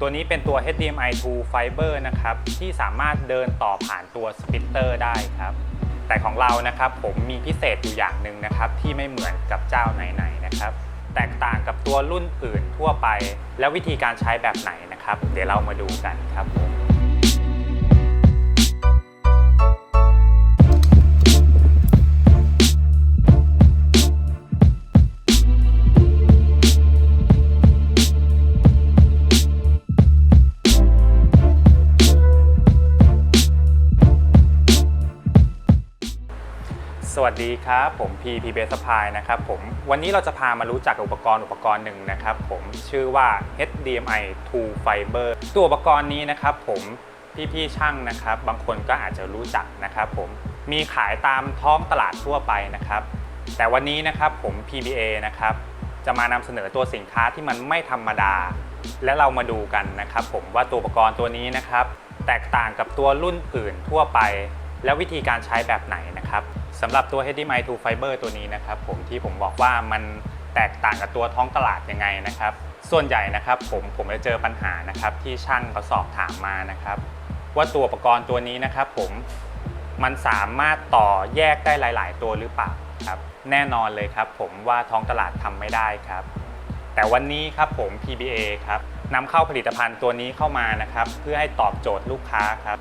ตัวนี้เป็นตัว HDMI 2 Fiber นะครับ ที่สามารถเดินต่อผ่านตัวสปิตเตอร์ได้ครับ แต่ของเรานะครับผมมีพิเศษอยู่อย่างหนึ่งนะครับ ที่ไม่เหมือนกับเจ้าไหนๆนะครับ แตกต่างกับตัวรุ่นอื่นทั่วไป แล้ววิธีการใช้แบบไหนนะครับ เดี๋ยวเรามาดูกันครับผม ดีครับ ผมพีพีเบสพายนะครับผมวันนี้เราจะพามารู้จักอุปกรณ์อุปกรณ์หนึ่งนะครับผมชื่อว่า HDMI 2 Fiber ตัวอุปกรณ์นี้นะครับผมพี่ๆช่างนะครับ บางคนก็อาจจะรู้จักนะครับผมมีขายตามท้องตลาดทั่วไปนะครับ แต่วันนี้นะครับผม PBA นะครับจะมานำเสนอตัวสินค้าที่มันไม่ธรรมดา และเรามาดูกันนะครับ ผมว่าตัวอุปกรณ์ตัวนี้นะครับ แตกต่างกับตัวรุ่นอื่นทั่วไป แล้ววิธีการใช้แบบไหนน สำหรับตัว HDMI 2 Fiber ตัวนี้นะครับผมที่ผมบอกว่ามันแตกต่างกับตัวท้องตลาดยังไงนะครับ ส่วนใหญ่นะครับผมผมจะเจอปัญหานะครับที่ช่างเขาสอบถามมานะครับ ว่าตัวอุปกรณ์ตัวนี้นะครับ ผมมันสามารถต่อแยกได้หลาย ๆ ตัวหรือเปล่าครับแน่นอนเลยครับ ผมว่าท้องตลาดทำไม่ได้ครับ แต่วันนี้ครับผม PBA ครับนำเข้าผลิตภัณฑ์ตัวนี้เข้ามานะครับ เพื่อให้ตอบโจทย์ลูกค้าครับ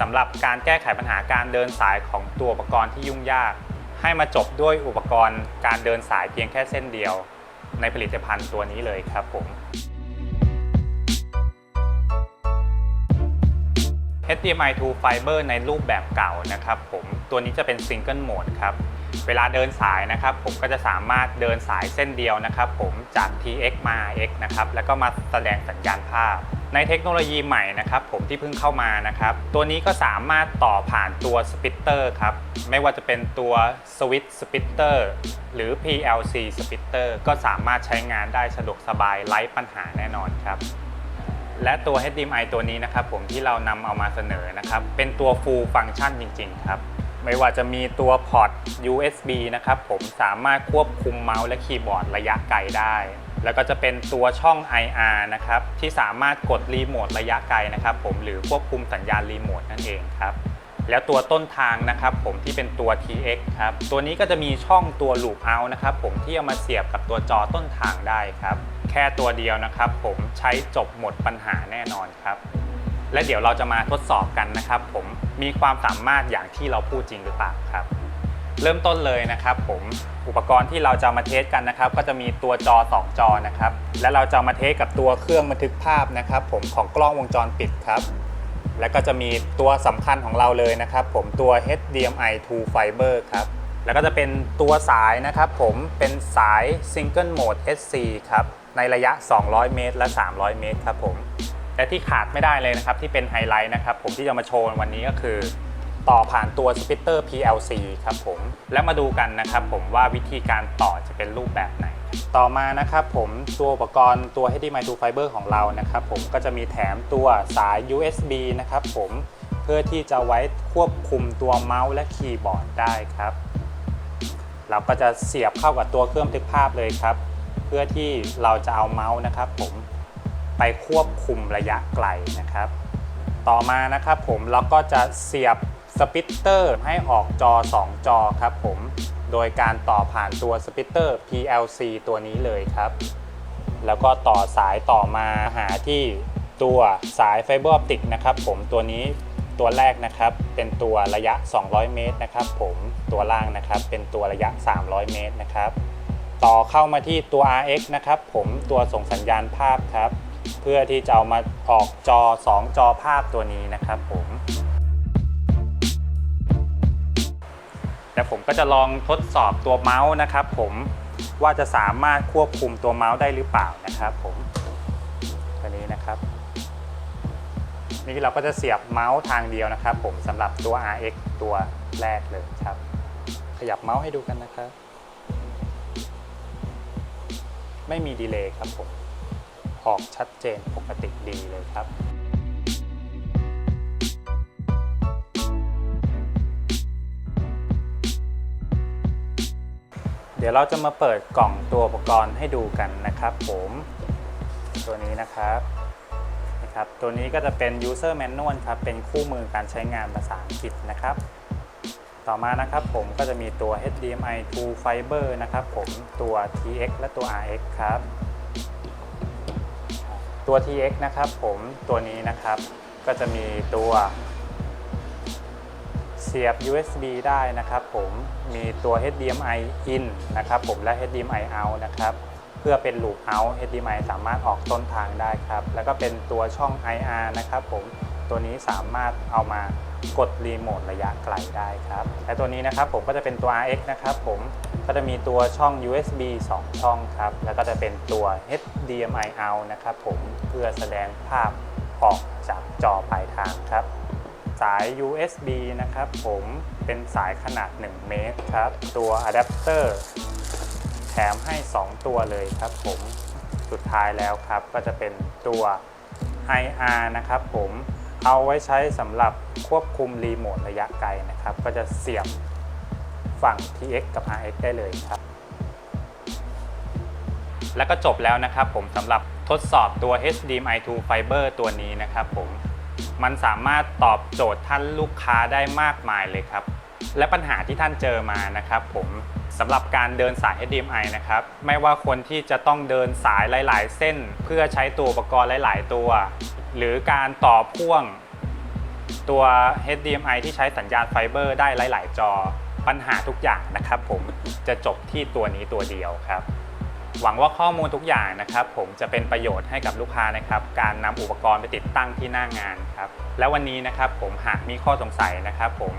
สำหรับการแก้ไขปัญหาการเดินสายของตัวอุปกรณ์ที่ยุ่งยาก ให้มาจบด้วยอุปกรณ์การเดินสายเพียงแค่เส้นเดียว ในผลิตภัณฑ์ตัวนี้เลยครับผม HDMI 2 Fiber ในรูปแบบเก่านะครับผมตัวนี้จะเป็น Single Mode ครับเวลาเดินสายนะครับ ผมก็จะสามารถเดินสายเส้นเดียวนะครับ ผมจาก TX มา X นะครับแล้วก็มาแสดงสัญญาณภาพ ในเทคโนโลยีใหม่นะครับผมที่เพิ่งเข้ามานะครับ ตัวนี้ก็สามารถต่อผ่านตัวสปิตเตอร์ครับ ไม่ว่าจะเป็นตัวสวิตสปิตเตอร์หรือ PLC สปิตเตอร์ก็สามารถใช้งานได้สะดวกสบายไร้ปัญหาแน่นอนครับ และตัว HDMI ตัวนี้นะครับผมที่เรานำเอามาเสนอนะครับ เป็นตัว full function จริง ๆ ครับ ไม่ว่าจะมีตัวพอร์ต USB นะครับผมสามารถควบคุมเมาส์และคีย์บอร์ดระยะไกลได้ แล้วก็จะเป็นตัวช่อง IR นะครับที่สามารถกดรีโมทระยะไกลนะครับผมหรือควบคุมสัญญาณรีโมทนั่นเองครับแล้วตัวต้นทางนะครับผมที่เป็นตัว TX ครับตัวนี้ก็จะมีช่องตัว loop out นะครับผมที่เอามาเสียบกับตัวจอต้นทางได้ครับแค่ตัวเดียวนะครับผมใช้จบหมดปัญหาแน่นอนครับและเดี๋ยวเราจะมาทดสอบกันนะครับผมมีความสามารถอย่างที่เราพูดจริงหรือเปล่าครับ เริ่มต้นเลยนะครับผมอุปกรณ์ที่เราจะมาเทสกันนะครับ ก็จะมีตัวจอ 2 จอนะครับ และเราจะมาเทสกับตัวเครื่องบันทึกภาพนะครับ ผมของกล้องวงจรปิดครับแล้วก็จะมีตัวสำคัญของเราเลยนะครับ ผมตัว HDMI 2 Fiber ครับแล้วก็จะเป็นตัวสายนะครับ ผมเป็นสาย Single Mode SC ครับในระยะ 200 เมตร และ 300 เมตรครับผมและที่ขาดไม่ได้เลยนะครับที่เป็นไฮไลท์นะครับ ผมที่จะมาโชว์วันนี้ก็คือ ต่อผ่านตัวสปิเตอร์ PLC ครับผม แล้วมาดูกันนะครับผมว่าวิธีการต่อจะเป็นรูปแบบไหน ต่อมานะครับผมตัวอุปกรณ์ตัว HDMI 2 Fiber ของเรานะครับผมก็จะมีแถมตัวสาย USB นะครับผมเพื่อที่จะไว้ควบคุมตัวเมาส์และคีย์บอร์ดได้ครับ เราก็จะเสียบเข้ากับตัวเครื่องบันทึกภาพเลยครับ เพื่อที่เราจะเอาเมาส์นะครับผมไปควบคุมระยะไกลนะครับ ต่อมานะครับผมเราก็จะเสียบ สปิตเตอร์ให้ออกจอ 2 จอครับผม โดยการต่อผ่านตัวสปิตเตอร์ PLC ตัวนี้เลยครับ แล้วก็ต่อสายต่อมาหาที่ตัวสายไฟเบอร์ออปติกนะครับผมตัวนี้ตัวแรกนะครับเป็นตัวระยะ 200 เมตรนะครับผมตัวล่างนะครับเป็นตัวระยะ 300 เมตรนะครับต่อเข้ามาที่ตัว RX นะครับผมตัวส่งสัญญาณภาพครับ เพื่อที่จะเอามาออกจอ 2 จอภาพตัวนี้นะครับผม แต่ผมก็จะลองทดสอบตัวเมาส์นะครับ ผมว่าจะสามารถควบคุมตัวเมาส์ได้หรือเปล่านะครับผมตัวนี้นะครับ นี่เราก็จะเสียบเมาส์ทางเดียวนะครับ ผมสำหรับตัว RX ตัวแรกเลยครับ ขยับเมาส์ให้ดูกันนะครับ ไม่มีดีเลย์ครับผมออกชัดเจนปกติดีเลยครับ เดี๋ยวเราจะมาเปิดกล่องตัวอุปกรณ์ให้ดูกันนะครับผมตัวนี้นะครับนะครับ ตัวนี้ก็จะเป็น user manual ครับ เป็นคู่มือการใช้งานภาษาอังกฤษนะครับ ต่อมานะครับผมก็จะมีตัว HDMI to Fiber นะครับผมตัว TX และตัว RX ครับ ตัว TX นะครับผมตัวนี้นะครับก็จะมีตัว เสียบ USB ได้นะครับผมมีตัว HDMI in นะครับผมและ HDMI out นะครับเพื่อเป็น loop out HDMI สามารถออกต้นทางได้ครับแล้วก็เป็นตัวช่อง IR นะครับผมตัวนี้สามารถเอามากดรีโมทระยะไกลได้ครับและตัวนี้นะครับผมก็จะเป็นตัว RX นะครับผมก็จะมีตัวช่อง USB 2 ช่องครับแล้วก็จะเป็นตัว HDMI out นะครับผมเพื่อแสดงภาพออกจากจอปลายทางครับ สาย USB นะครับผมเป็นสายขนาด 1 เมตรครับ ตัวอะแดปเตอร์แถมให้ 2 ตัวเลยครับผมสุดท้ายแล้วครับก็จะเป็นตัว IR นะครับผมเอาไว้ใช้สำหรับควบคุมรีโมทระยะไกลนะครับ ก็จะเสียบฝั่ง TX กับ RX ได้เลยครับ แล้วก็จบแล้วนะครับผมสำหรับทดสอบตัว HDMI to Fiber ตัวนี้นะครับผม มันสามารถตอบโจทย์ท่านลูกค้าได้มากมายเลยครับ และปัญหาที่ท่านเจอมานะครับผมสำหรับการเดินสาย HDMI นะครับ ไม่ว่าคนที่จะต้องเดินสายหลาย ๆ เส้น เพื่อใช้ตัวอุปกรณ์หลาย ๆ ตัว หรือการต่อพ่วงตัว HDMI ที่ใช้สัญญาณไฟเบอร์ได้หลาย ๆ จอ ปัญหาทุกอย่างนะครับผมจะจบที่ตัวนี้ตัวเดียวครับ หวังว่าข้อมูลทุกอย่างนะครับ ผมจะเป็นประโยชน์ให้กับลูกค้านะครับ การนำอุปกรณ์ไปติดตั้งที่หน้างานครับ แล้วันนี้นะครับผมหากมีข้อสงสัยนะครับ ผม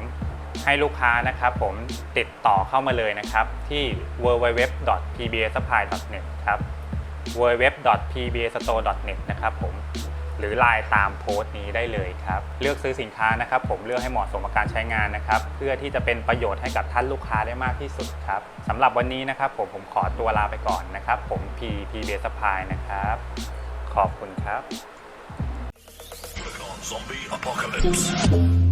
ให้ลูกค้านะครับผมติดต่อเข้ามาเลยนะครับ ที่ www.pbsupply.net ครับ www.pbstore.net นะครับผม หรือไลน์ตามโพสต์นี้ได้เลยครับ เลือกซื้อสินค้านะครับ ผมเลือกให้เหมาะสมกับการใช้งานนะครับ เพื่อที่จะเป็นประโยชน์ให้กับท่านลูกค้าได้มากที่สุดครับสำหรับวันนี้นะครับ ผมผมขอตัวลาไปก่อนนะครับ ผมพีพีเบสพายนะครับ ขอบคุณครับ Zombie apocalypse.